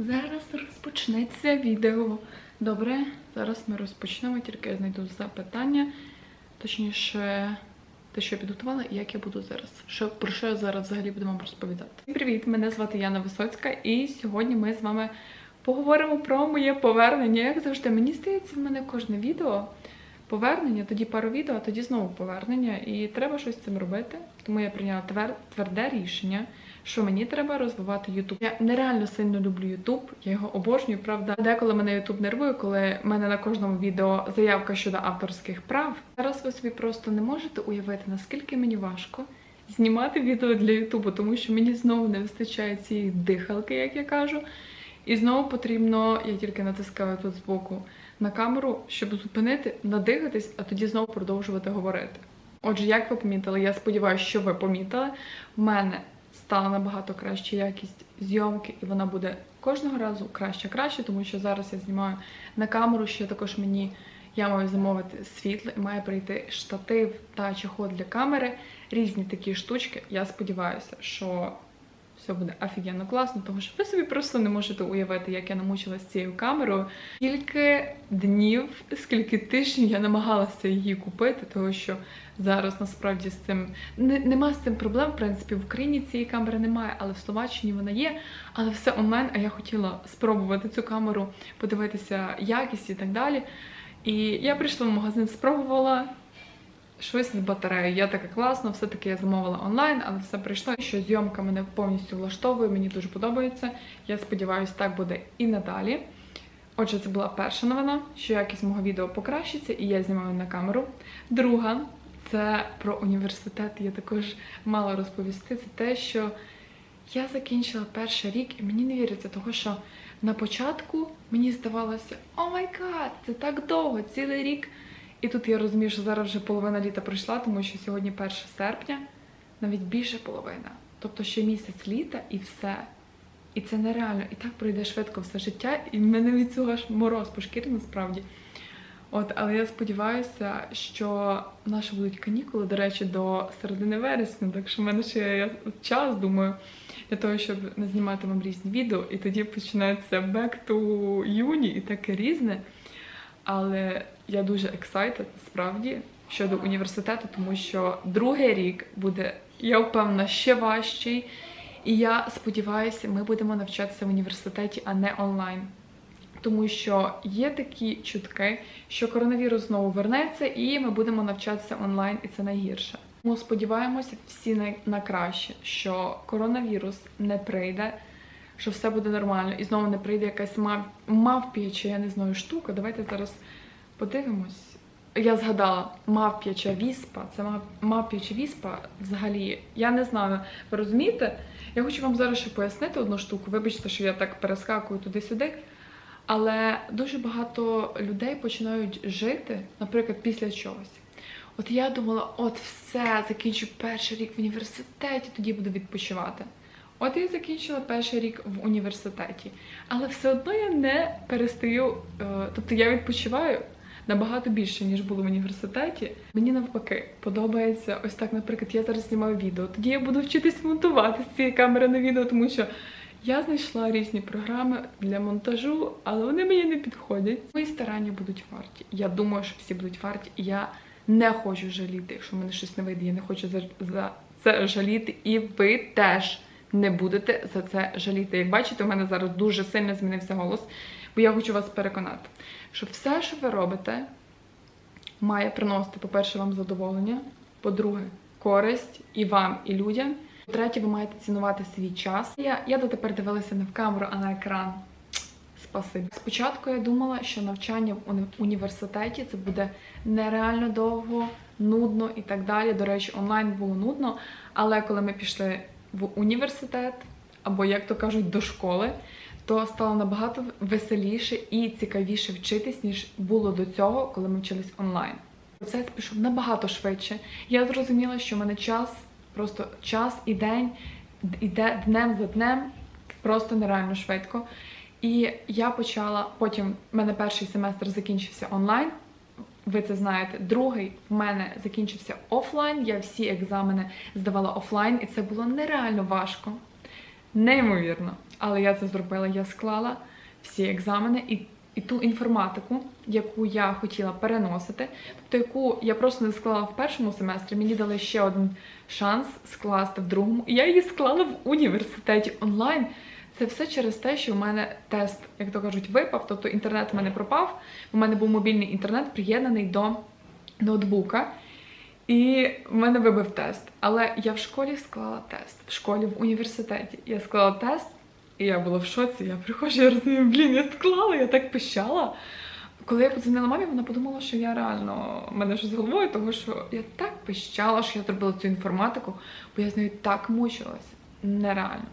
Зараз розпочнеться відео. Добре, зараз ми розпочнемо, тільки я знайду запитання. Точніше, те, що я підготувала, і як я буду зараз. Що, про що я зараз взагалі буду вам розповідати. Привіт! Мене звати Яна Висоцька, і сьогодні ми з вами поговоримо про моє повернення. Як завжди, мені здається, в мене кожне відео повернення, тоді пару відео, а тоді знову повернення. І треба щось з цим робити. Тому я прийняла твер- тверде рішення, що мені треба розвивати Ютуб. Я нереально сильно люблю Ютуб, я його обожнюю, правда. Деколи мене Ютуб нервує, коли в мене на кожному відео заявка щодо авторських прав. Зараз ви собі просто не можете уявити, наскільки мені важко знімати відео для Ютубу, тому що мені знову не вистачає цієї дихалки, як я кажу. І знову потрібно, я тільки натискаю тут збоку на камеру, щоб зупинити, надихатись, а тоді знову продовжувати говорити. Отже, як ви помітили, я сподіваюся, що ви помітили, в мене стала набагато краща якість зйомки, і вона буде кожного разу краще краще, тому що зараз я знімаю на камеру, ще також мені я маю замовити світло і має прийти штатив та чехол для камери, різні такі штучки. Я сподіваюся, що все буде офігенно класно, тому що ви собі просто не можете уявити, як я намучилася цією камерою. Скільки днів, скільки тижнів я намагалася її купити, тому що зараз насправді з цим не, нема з цим проблем. В принципі, в Україні цієї камери немає, але в Словаччині вона є. Але все онлайн. А я хотіла спробувати цю камеру, подивитися якість і так далі. І я прийшла в магазин, спробувала щось з батареєю. Я така класно, все-таки я замовила онлайн, але все прийшло. Що зйомка мене повністю влаштовує, мені дуже подобається. Я сподіваюся, так буде і надалі. Отже, це була перша новина, що якість мого відео покращиться, і я знімаю на камеру. Друга це про університет. Я також мала розповісти. Це те, що я закінчила перший рік, і мені не віриться, того що на початку мені здавалося, о май гад, це так довго, цілий рік. І тут я розумію, що зараз вже половина літа пройшла, тому що сьогодні 1 серпня, навіть більше половина. Тобто ще місяць літа і все. І це нереально. І так пройде швидко все життя, і в мене від цього аж мороз по шкірі насправді. От, але я сподіваюся, що наші будуть канікули, до речі, до середини вересня, так що в мене ще є час, думаю, для того, щоб не знімати вам різні відео, і тоді починається back to юні і таке різне. Але я дуже excited, справді щодо університету, тому що другий рік буде, я впевнена, ще важчий. І я сподіваюся, ми будемо навчатися в університеті, а не онлайн. Тому що є такі чутки, що коронавірус знову вернеться, і ми будемо навчатися онлайн, і це найгірше. Тому сподіваємося всі на, краще, що коронавірус не прийде, що все буде нормально, і знову не прийде якась мав... мавп'яча, я не знаю, штука. Давайте зараз подивимось. Я згадала мавп'яча віспа. Це мав- мавп'яча віспа взагалі. Я не знаю, ви розумієте? Я хочу вам зараз ще пояснити одну штуку. Вибачте, що я так перескакую туди-сюди. Але дуже багато людей починають жити, наприклад, після чогось. От я думала, от все, закінчу перший рік в університеті, тоді буду відпочивати. От я закінчила перший рік в університеті, але все одно я не перестаю. е, Тобто я відпочиваю набагато більше, ніж було в університеті. Мені навпаки подобається ось так, наприклад, я зараз знімаю відео. Тоді я буду вчитись монтувати з цієї камери на відео, тому що я знайшла різні програми для монтажу, але вони мені не підходять. Мої старання будуть варті. Я думаю, що всі будуть варті. Я не хочу жаліти, якщо в мене щось не вийде. Я не хочу за це жаліти, і ви теж не будете за це жаліти. Як бачите, у мене зараз дуже сильно змінився голос, бо я хочу вас переконати, що все, що ви робите, має приносити, по-перше, вам задоволення, по-друге, користь і вам, і людям. По-третє, ви маєте цінувати свій час. Я, я дотепер дивилася не в камеру, а на екран. Спасибі. Спочатку я думала, що навчання в уні- університеті це буде нереально довго, нудно і так далі. До речі, онлайн було нудно. Але коли ми пішли в університет, або як то кажуть, до школи, то стало набагато веселіше і цікавіше вчитись, ніж було до цього, коли ми вчились онлайн. Процес пішов набагато швидше. Я зрозуміла, що в мене час, просто час і день іде днем за днем, просто нереально швидко. І я почала потім. в мене перший семестр закінчився онлайн. Ви це знаєте. Другий в мене закінчився офлайн. Я всі екзамени здавала офлайн, і це було нереально важко. неймовірно. Але я це зробила. Я склала всі екзамени і, і ту інформатику, яку я хотіла переносити, тобто яку я просто не склала в першому семестрі. Мені дали ще один шанс скласти в другому. І я її склала в університеті онлайн. Це все через те, що в мене тест, як то кажуть, випав, тобто інтернет в мене пропав. У мене був мобільний інтернет приєднаний до ноутбука. І в мене вибив тест. Але я в школі склала тест. В школі, в університеті. Я склала тест, і я була в шоці. Я приходжу, я розумію, блін, я склала, я так пищала. Коли я подзвонила мамі, вона подумала, що я реально мене щось з головою, тому що я так пищала, що я зробила цю інформатику, бо я з нею так мучилась. Нереально.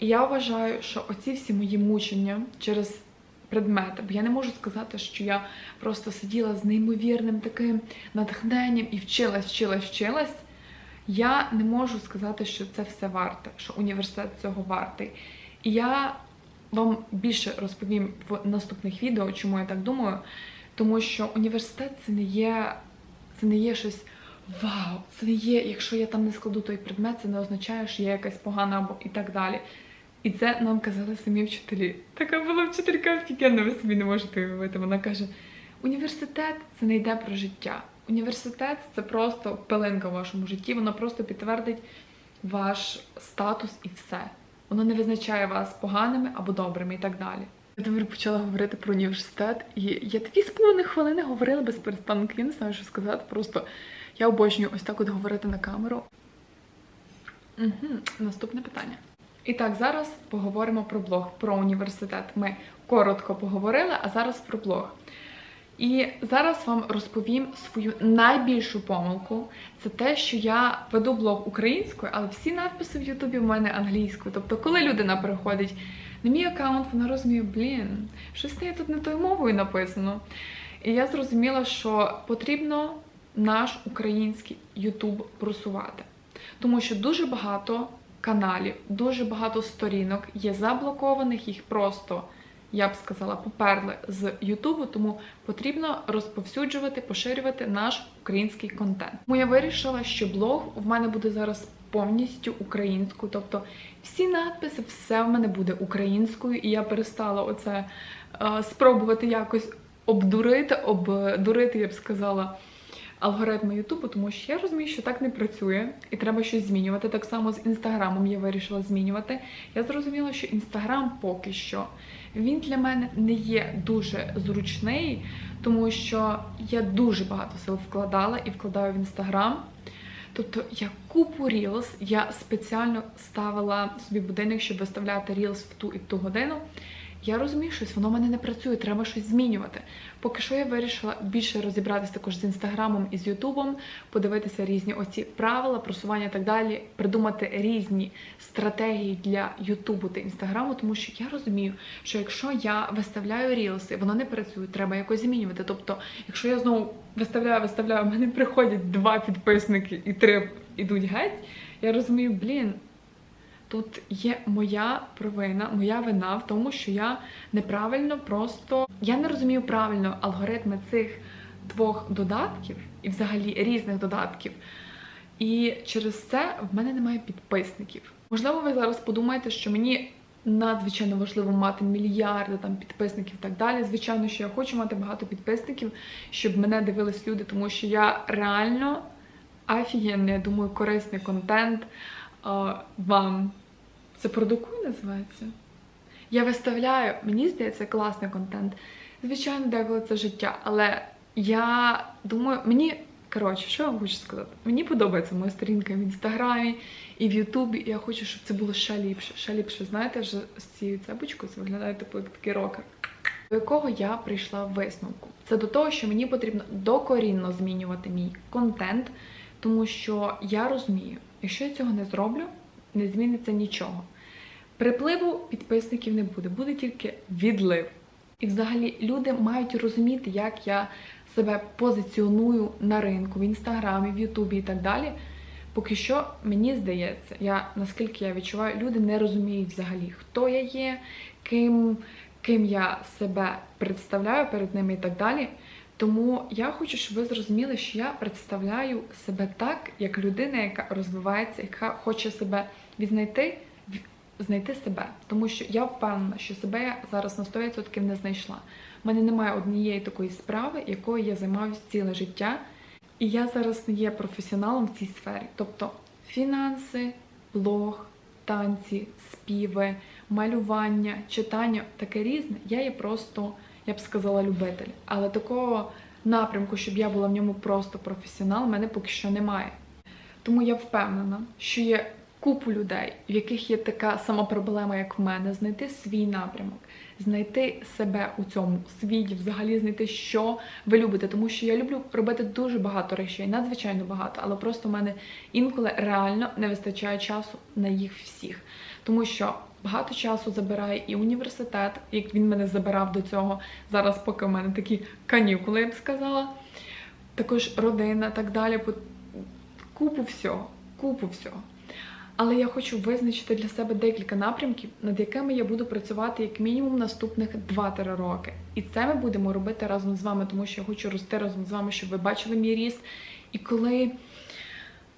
І я вважаю, що оці всі мої мучення через предмети, бо я не можу сказати, що я просто сиділа з неймовірним таким натхненням і вчилась, вчилась, вчилась. Я не можу сказати, що це все варте, що університет цього вартий. І я вам більше розповім в наступних відео, чому я так думаю. Тому що університет це не є, це не є щось вау, це не є, якщо я там не складу той предмет, це не означає, що я якась погана або і так далі. І це нам казали самі вчителі. Така була вчителька офігенна, ви собі не можете уявити. Вона каже: університет це не йде про життя. Університет це просто пилинка в вашому житті, воно просто підтвердить ваш статус і все. Воно не визначає вас поганими або добрими і так далі. Я тепер почала говорити про університет, і я дві з хвилини говорила без перестанку. Я не знаю, що сказати. Просто я обожнюю ось так от говорити на камеру. Угу. Наступне питання. І так, зараз поговоримо про блог, про університет. Ми коротко поговорили, а зараз про блог. І зараз вам розповім свою найбільшу помилку. Це те, що я веду блог українською, але всі надписи в Ютубі в мене англійською. Тобто, коли людина переходить на мій аккаунт, вона розуміє, блін, щось не тут не тою мовою написано. І я зрозуміла, що потрібно наш український Ютуб просувати. Тому що дуже багато каналів, дуже багато сторінок є заблокованих, їх просто, я б сказала, поперли з Ютубу, тому потрібно розповсюджувати, поширювати наш український контент. Тому я вирішила, що блог в мене буде зараз повністю українською, тобто всі надписи, все в мене буде українською, і я перестала оце е, спробувати якось обдурити, обдурити, я б сказала алгоритми Ютубу, тому що я розумію, що так не працює, і треба щось змінювати. Так само з інстаграмом я вирішила змінювати. Я зрозуміла, що інстаграм поки що він для мене не є дуже зручний, тому що я дуже багато сил вкладала і вкладаю в інстаграм. Тобто я купу Reels, я спеціально ставила собі будильник, щоб виставляти Reels в ту і ту годину. Я розумію, що воно в мене не працює, треба щось змінювати. Поки що я вирішила більше розібратися також з інстаграмом і з Ютубом, подивитися різні оці правила, просування і так далі, придумати різні стратегії для Ютубу та інстаграму, тому що я розумію, що якщо я виставляю рілси, воно не працює, треба якось змінювати. Тобто, якщо я знову виставляю, виставляю, в мене приходять два підписники і три йдуть геть, я розумію, блін. Тут є моя провина, моя вина в тому, що я неправильно просто я не розумію правильно алгоритми цих двох додатків і взагалі різних додатків. І через це в мене немає підписників. Можливо, ви зараз подумаєте, що мені надзвичайно важливо мати мільярди там підписників і так далі. Звичайно, що я хочу мати багато підписників, щоб мене дивились люди, тому що я реально офігенний, я думаю, корисний контент вам. Це продукуй називається? Я виставляю, мені здається, класний контент. Звичайно, деколи це життя, але я думаю, мені. Коротше, що я вам хочу сказати? Мені подобається моя сторінка в інстаграмі і в Ютубі. Я хочу, щоб це було ще ліпше. Ще ліпше, знаєте, вже з цією цепочкою це виглядає типу як такий рокер. До якого я прийшла в висновку? Це до того, що мені потрібно докорінно змінювати мій контент, тому що я розумію, якщо я цього не зроблю, не зміниться нічого. Припливу підписників не буде, буде тільки відлив. І взагалі люди мають розуміти, як я себе позиціоную на ринку, в інстаграмі, в Ютубі і так далі. Поки що, мені здається, я наскільки я відчуваю, люди не розуміють взагалі, хто я є, ким, ким я себе представляю перед ними і так далі. Тому я хочу, щоб ви зрозуміли, що я представляю себе так, як людина, яка розвивається, яка хоче себе відзнайти знайти себе, тому що я впевнена, що себе я зараз на 100% не знайшла. У мене немає однієї такої справи, якою я займаюся ціле життя. І я зараз не є професіоналом в цій сфері. Тобто фінанси, блог, танці, співи, малювання, читання таке різне. Я є просто, я б сказала, любитель. Але такого напрямку, щоб я була в ньому просто професіонал, в мене поки що немає. Тому я впевнена, що є купу людей, в яких є така сама проблема, як в мене, знайти свій напрямок, знайти себе у цьому світі, взагалі знайти, що ви любите. Тому що я люблю робити дуже багато речей, надзвичайно багато, але просто в мене інколи реально не вистачає часу на їх всіх. Тому що багато часу забирає і університет, як він мене забирав до цього. Зараз, поки в мене такі канікули, я б сказала. Також родина, так далі. Купу всього, купу всього. Але я хочу визначити для себе декілька напрямків, над якими я буду працювати як мінімум наступних 2-3 роки. І це ми будемо робити разом з вами, тому що я хочу рости разом з вами, щоб ви бачили мій ріст. І коли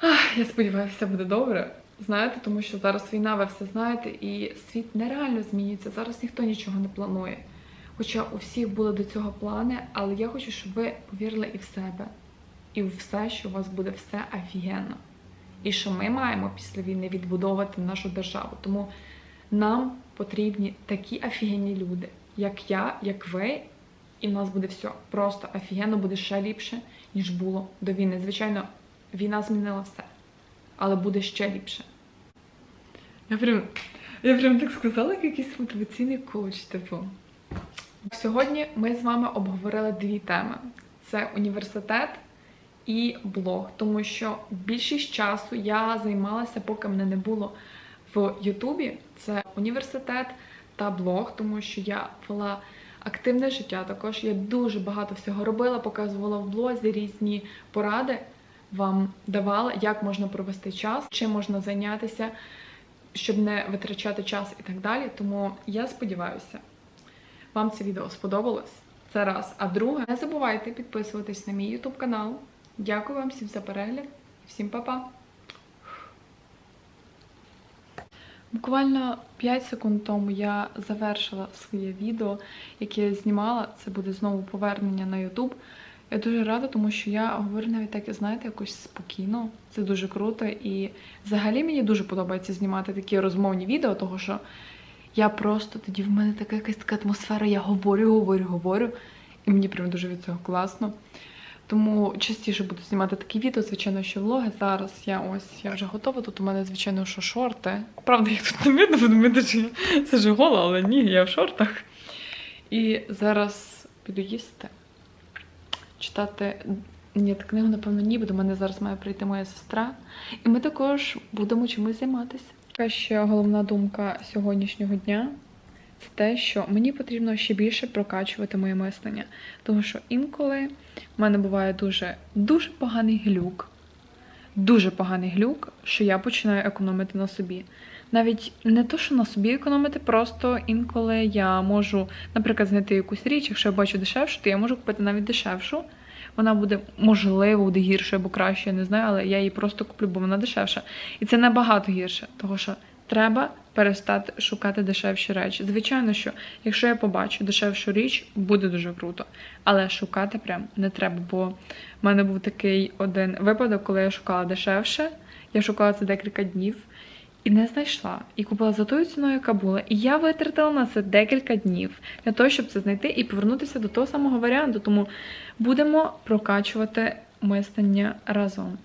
Ах, я сподіваюся, все буде добре. Знаєте, тому що зараз війна, ви все знаєте, і світ нереально змінюється. Зараз ніхто нічого не планує. Хоча у всіх були до цього плани, але я хочу, щоб ви повірили і в себе, і в все, що у вас буде все офігенно. І що ми маємо після війни відбудовувати нашу державу. Тому нам потрібні такі офігенні люди, як я, як ви, і в нас буде все просто офігенно, буде ще ліпше, ніж було до війни. Звичайно, війна змінила все, але буде ще ліпше. Я прям, я прям так сказала, як якийсь мотиваційний коуч, типу. Сьогодні ми з вами обговорили дві теми: це університет і блог, тому що більшість часу я займалася, поки мене не було в Ютубі. Це університет та блог, тому що я вела активне життя. Також я дуже багато всього робила, показувала в блозі різні поради. Вам давала, як можна провести час, чим можна зайнятися, щоб не витрачати час і так далі. Тому я сподіваюся, вам це відео сподобалось. Це раз. А друге, не забувайте підписуватись на мій YouTube канал. Дякую вам всім за перегляд. Всім па-па! Буквально 5 секунд тому я завершила своє відео, яке я знімала. Це буде знову повернення на YouTube. Я дуже рада, тому що я говорю навіть так, знаєте, якось спокійно. Це дуже круто. І взагалі мені дуже подобається знімати такі розмовні відео, тому що я просто тоді в мене така якась така атмосфера, я говорю, говорю, говорю. І мені прям дуже від цього класно. Тому частіше буду знімати такі відео, звичайно, що влоги. Зараз я ось я вже готова. Тут у мене, звичайно, що шорти. Правда, їх тут не видно, бо думаєте, що я сижу гола, але ні, я в шортах. І зараз піду їсти, читати. Ні, книгу, напевно, ні, бо до мене зараз має прийти моя сестра. І ми також будемо чимось займатися. Така ще головна думка сьогоднішнього дня це те, що мені потрібно ще більше прокачувати моє мислення. Тому що інколи в мене буває дуже, дуже поганий глюк, дуже поганий глюк, що я починаю економити на собі. Навіть не то, що на собі економити, просто інколи я можу, наприклад, знайти якусь річ, якщо я бачу дешевшу, то я можу купити навіть дешевшу. Вона буде, можливо, буде гірше або краще, я не знаю, але я її просто куплю, бо вона дешевша. І це набагато гірше, тому що треба перестати шукати дешевші речі. Звичайно, що якщо я побачу дешевшу річ, буде дуже круто. Але шукати прям не треба, бо в мене був такий один випадок, коли я шукала дешевше. Я шукала це декілька днів і не знайшла. І купила за тою ціною, яка була. І я витратила на це декілька днів для того, щоб це знайти і повернутися до того самого варіанту. Тому будемо прокачувати мислення разом.